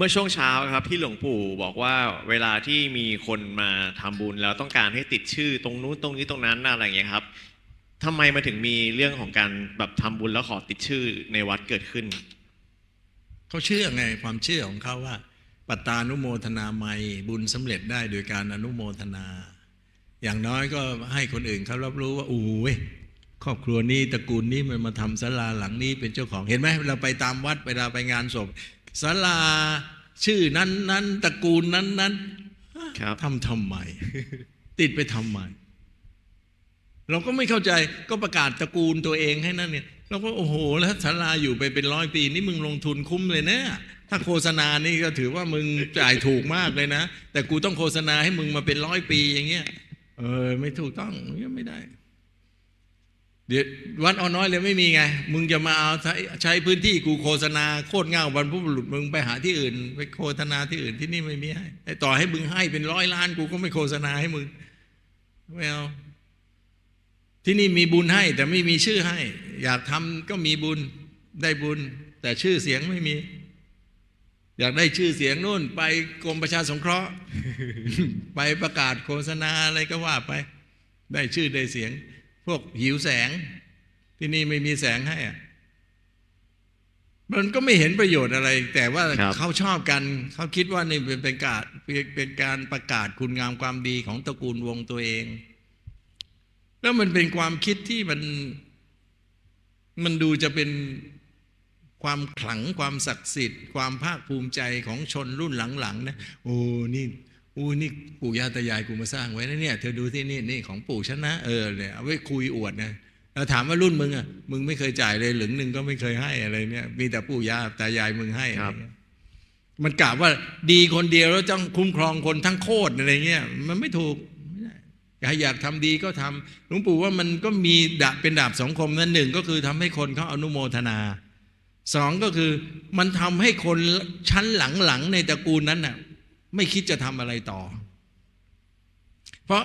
เมื่อช่วงเช้าครับที่หลวงปู่บอกว่าเวลาที่มีคนมาทำบุญแล้วต้องการให้ติดชื่อตรงนู้นตรงนี้ตรงนั้นอะไรอย่างเงี้ยครับทำไมมาถึงมีเรื่องของการแบบทำบุญแล้วขอติดชื่อในวัดเกิดขึ้นเขาเชื่อไงความเชื่อของเขาว่า ปัตตานุโมทนาไมยบุญสำเร็จได้โดยการอนุโมทนา อย่างน้อยก็ให้คนอื่นเขารับรู้ว่าอู้เว้ยครอบครัวนี้ตระกูลนี้มันมาทำศาลาหลังนี้เป็นเจ้าของเห็นไหมเราไปตามวัดเวลาไปงานศพ ศาลาชื่อนั้นนั้นตระกูลนั้นนั้นครับทำทำไม ติดไปทำไม เราก็ไม่เข้าใจก็ประกาศตระกูลตัวเองให้นั่นเนี่ยเราก็โอ้โห แล้วศาลาอยู่ไปเป็นร้อยปีนี่มึงลงทุนคุ้มเลยนะถ้าโฆษณานี่ก็ถือว่ามึงจ่ายถูกมากเลยนะ แต่กูต้องโฆษณาให้มึงมาเป็นร้อยปีอย่างเงี้ยเออไม่ถูกต้องอย่างเงี้ยไม่ได้ เดี๋ยววัดเอาน้อยเลยไม่มีไง มึงจะมาเอาใช้ใช้พื้นที่กูโฆษณาโคตรเง่าบรรพบุรุษมึงไปหาที่อื่น ไปโฆษณาที่อื่นที่นี่ไม่มีให้ไอ้ต่อให้มึงให้เป็นร้อยล้านกูก็ไม่โฆษณาให้มึงไม่เอาที่นี่มีบุญให้แต่ไม่มีชื่อให้ อยากทำก็มีบุญได้บุญ แต่ชื่อเสียงไม่มี อยากได้ชื่อเสียงนู่น ไปกรมประชาสงเคราะห์ ไปประกาศโฆษณาอะไรก็ว่าไป ได้ชื่อได้เสียงพ วกหิวแสง ที่นี่ไม่มีแสงให้อะมันก็ไม่เห็นประโยชน์อะไร แต่ว่าครับเขาชอบกัน เขาคิดว่านี่เป็นเป็นการเป็นการประกาศคุณงามความดีของตระกูลวงตัวเอง แล้วมันเป็นความคิดที่มันมันดูจะเป็นความขลังความศักดิ์สิทธิ์ ความภาคภูมิใจของชนรุ่นหลังๆนะโอ้นี่โอ้นี่ปู่ย่าตายายกูมาสร้างไว้นะเนี่ยเธอดูที่นี่นี่ของปู่ฉันนะเออเนี่ยเอาไว้คุยอวดนะแล้วถามว่ารุ่นมึงอะมึงไม่เคยจ่ายเลยหลึงหนึ่งก็ไม่เคยให้อะไรเนี่ย มีแต่ปู่ย่าตายายมึงให้อะคไรรับเงี้ยมันกล่าวว่าดีคนเดียวแล้วต้องคุ้มครองคนทั้งโคตรอะไรเงี้ยมันไม่ถูกไม่ได้ใครอยากทำดีก็ทำหลวงปู่ว่ามันก็มีดาบเป็นดาบสองคมนั่นหนึ่งก็คือทำให้คนเขาอนุโมทนาสองก็คือมันทำให้คนชั้นหลังๆในตระกูลนั้นน่ะ ไม่คิดจะทำอะไรต่อ เพราะ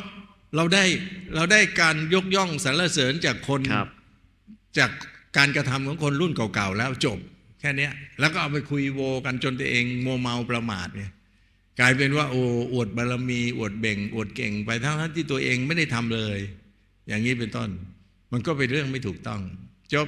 เราได้เราได้การยกย่องสรรเสริญจากคนครับจากการกระทำของคนรุ่นเก่าๆแล้วจบ แค่เนี้ยแล้วก็เอาไปคุยโวกันจนตัวเองโมวเมาประมาทเนี่ยกลายเป็นว่าโอ้อวดบารมี อวดเบ่ง อวดเก่งไปทั้งๆที่ตัวเองไม่ได้ทำเลย อย่างนี้เป็นต้น มันก็เป็นเรื่องไม่ถูกต้อง จบ